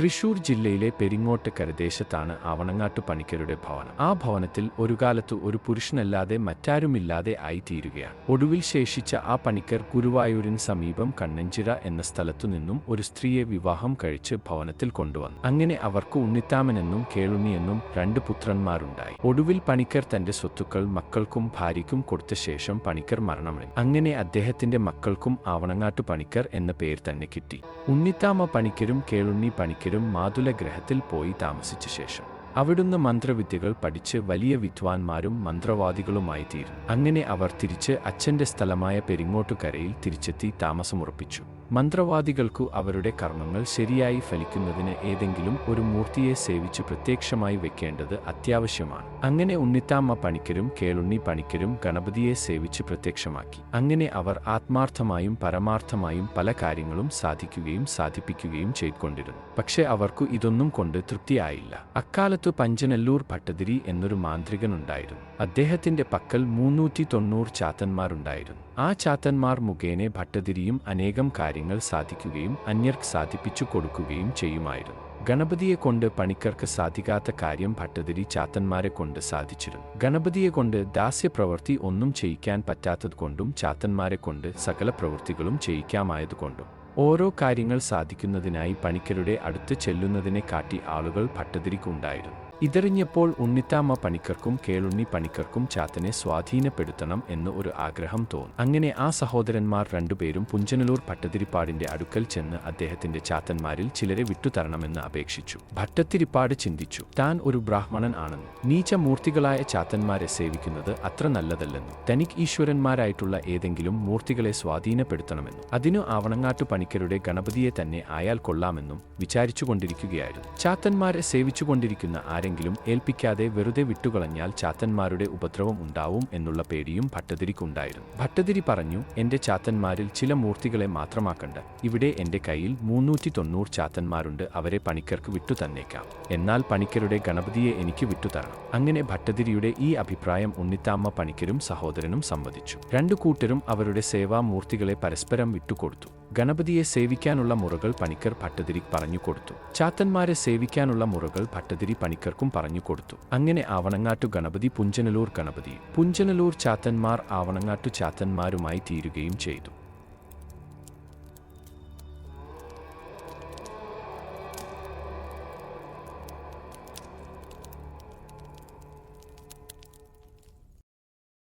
തൃശൂർ ജില്ലയിലെ പെരിങ്ങോട്ട് ദേശത്താണ് ആവണങ്ങാട്ടു പണിക്കരുടെ ഭവനം. ആ ഭവനത്തിൽ ഒരു കാലത്ത് ഒരു പുരുഷനല്ലാതെ മറ്റാരുമില്ലാതെ ആയിത്തീരുകയാണ്. ഒടുവിൽ ശേഷിച്ച ആ പണിക്കർ ഗുരുവായൂരിന് സമീപം കണ്ണഞ്ചിറ എന്ന സ്ഥലത്തു നിന്നും ഒരു സ്ത്രീയെ വിവാഹം കഴിച്ച് ഭവനത്തിൽ കൊണ്ടുവന്നു. അങ്ങനെ അവർക്ക് ഉണ്ണിത്താമനെന്നും കേളുണ്ണിയെന്നും രണ്ട് പുത്രന്മാരുണ്ടായി. ഒടുവിൽ പണിക്കർ തന്റെ സ്വത്തുക്കൾ മക്കൾക്കും ഭാര്യയ്ക്കും കൊടുത്ത ശേഷം പണിക്കർ മരണമടഞ്ഞു. അങ്ങനെ അദ്ദേഹത്തിന്റെ മക്കൾക്കും ആവണങ്ങാട്ടു പണിക്കർ എന്ന പേര് തന്നെ കിട്ടി. ഉണ്ണിത്താമ പണിക്കരും കേളുണ്ണി പണിക്കരും മാതുല ഗ്രഹത്തിൽ പോയി താമസിച്ച ശേഷം. അവിടുന്ന് മന്ത്രവിദ്യകൾ പഠിച്ച് വലിയ വിദ്വാൻമാരും മന്ത്രവാദികളുമായി തീരും അങ്ങനെ അവർ തിരിച്ച് അച്ഛന്റെ സ്ഥലമായ പെരിങ്ങോട്ടുകരയിൽ തിരിച്ചെത്തി താമസമുറപ്പിച്ചു. മന്ത്രവാദികൾക്കു അവരുടെ കർമ്മങ്ങൾ ശരിയായി ഫലിക്കുന്നതിന് ഏതെങ്കിലും ഒരു മൂർത്തിയെ സേവിച്ച് പ്രത്യക്ഷമായി വെക്കേണ്ടത് അത്യാവശ്യമാണ്. അങ്ങനെ ഉണ്ണിത്താമ്മ പണിക്കരും കേളുണ്ണി പണിക്കരും ഗണപതിയെ സേവിച്ച് പ്രത്യക്ഷമാക്കി. അങ്ങനെ അവർ ആത്മാർത്ഥമായും പരമാർത്ഥമായും പല കാര്യങ്ങളും സാധിക്കുകയും സാധിപ്പിക്കുകയും ചെയ്തുകൊണ്ടിരുന്നു. പക്ഷെ അവർക്കു ഇതൊന്നും കൊണ്ട് തൃപ്തിയായില്ല. അക്കാലത്തു പഞ്ചനല്ലൂർ ഭട്ടതിരി എന്നൊരു മാന്ത്രികനുണ്ടായിരുന്നു. അദ്ദേഹത്തിന്റെ പക്കൽ മൂന്നൂറ്റി തൊണ്ണൂറ് ചാത്തന്മാരുണ്ടായിരുന്നു. ആ ചാത്തന്മാർ മുഖേന ഭട്ടതിരിയും അനേകം കാര്യങ്ങൾ സാധിക്കുകയും അന്യർക്ക് സാധിപ്പിച്ചു കൊടുക്കുകയും ചെയ്യുമായിരുന്നു. ഗണപതിയെ കൊണ്ട് പണിക്കർക്ക് സാധിക്കാത്ത കാര്യം ഭട്ടതിരി ചാത്തന്മാരെ കൊണ്ട് സാധിച്ചിരുന്നു. ഗണപതിയെ കൊണ്ട് ദാസ്യപ്രവൃത്തി ഒന്നും ചെയ്യിക്കാൻ പറ്റാത്തതുകൊണ്ടും ചാത്തന്മാരെ കൊണ്ട് സകല പ്രവൃത്തികളും ചെയ്യിക്കാമായതുകൊണ്ടും ഓരോ കാര്യങ്ങൾ സാധിക്കുന്നതിനായി പണിക്കരുടെ അടുത്ത് ചെല്ലുന്നതിനെ കാട്ടി ആളുകൾ ഭട്ടതിരിക്കുണ്ടായിരുന്നു. ഇതറിഞ്ഞപ്പോൾ ഉണ്ണിത്താമ പണിക്കർക്കും കേളുണ്ണി പണിക്കർക്കും ചാത്തനെ സ്വാധീനപ്പെടുത്തണം എന്ന് ഒരു ആഗ്രഹം തോന്നി. അങ്ങനെ ആ സഹോദരന്മാർ രണ്ടുപേരും പുഞ്ചനലൂർ ഭട്ടതിരിപ്പാടിന്റെ അടുക്കൽ ചെന്ന് അദ്ദേഹത്തിന്റെ ചാത്തന്മാരിൽ ചിലരെ വിട്ടുതരണമെന്ന് അപേക്ഷിച്ചു. ഭട്ടത്തിരിപ്പാട് ചിന്തിച്ചു താൻ ഒരു ബ്രാഹ്മണൻ ആണെന്ന്. നീച്ച മൂർത്തികളായ ചാത്തന്മാരെ സേവിക്കുന്നത് അത്ര നല്ലതല്ലെന്നും തനിക്ക് ഈശ്വരന്മാരായിട്ടുള്ള ഏതെങ്കിലും മൂർത്തികളെ സ്വാധീനപ്പെടുത്തണമെന്നും അതിനു ആവണങ്ങാട്ടു പണിക്കരുടെ ഗണപതിയെ തന്നെ ആയാൽ കൊള്ളാമെന്നും വിചാരിച്ചുകൊണ്ടിരിക്കുകയായിരുന്നു. ചാത്തന്മാരെ സേവിച്ചുകൊണ്ടിരിക്കുന്ന ആരെങ്കിലും ഏൽപ്പിക്കാതെ വെറുതെ വിട്ടുകളഞ്ഞാൽ ചാത്തന്മാരുടെ ഉപദ്രവം ഉണ്ടാവും എന്നുള്ള പേടിയും ഭട്ടതിരിക്കുണ്ടായിരുന്നു. ഭട്ടതിരി പറഞ്ഞു എന്റെ ചാത്തന്മാരിൽ ചില മൂർത്തികളെ മാത്രമാക്കണ്ട. ഇവിടെ എന്റെ കയ്യിൽ മൂന്നൂറ്റി തൊണ്ണൂറ് ചാത്തന്മാരുണ്ട്. അവരെ പണിക്കർക്ക് വിട്ടു തന്നേക്കാം. എന്നാൽ പണിക്കരുടെ ഗണപതിയെ എനിക്ക് വിട്ടുതരണം അങ്ങനെ ഭട്ടതിരിയുടെ ഈ അഭിപ്രായം ഉണ്ണിത്താമ്മ പണിക്കരും സഹോദരനും സമ്മതിച്ചു. രണ്ടു കൂട്ടരും അവരുടെ സേവാമൂർത്തികളെ പരസ്പരം വിട്ടുകൊടുത്തു. ഗണപതിയെ സേവിക്കാനുള്ള മുറകൾ പണിക്കർ ഭട്ടതിരി പറഞ്ഞു കൊടുത്തു. ചാത്തന്മാരെ സേവിക്കാനുള്ള മുറകൾ ഭട്ടതിരി പണിക്കർക്കും പറഞ്ഞു കൊടുത്തു. അങ്ങനെ ആവണങ്ങാട്ടു ഗണപതി പുഞ്ചനലൂർ ഗണപതി. പുഞ്ചനലൂർ ചാത്തന്മാർ ആവണങ്ങാട്ടു ചാത്തന്മാരുമായി തീരുകയും ചെയ്തു.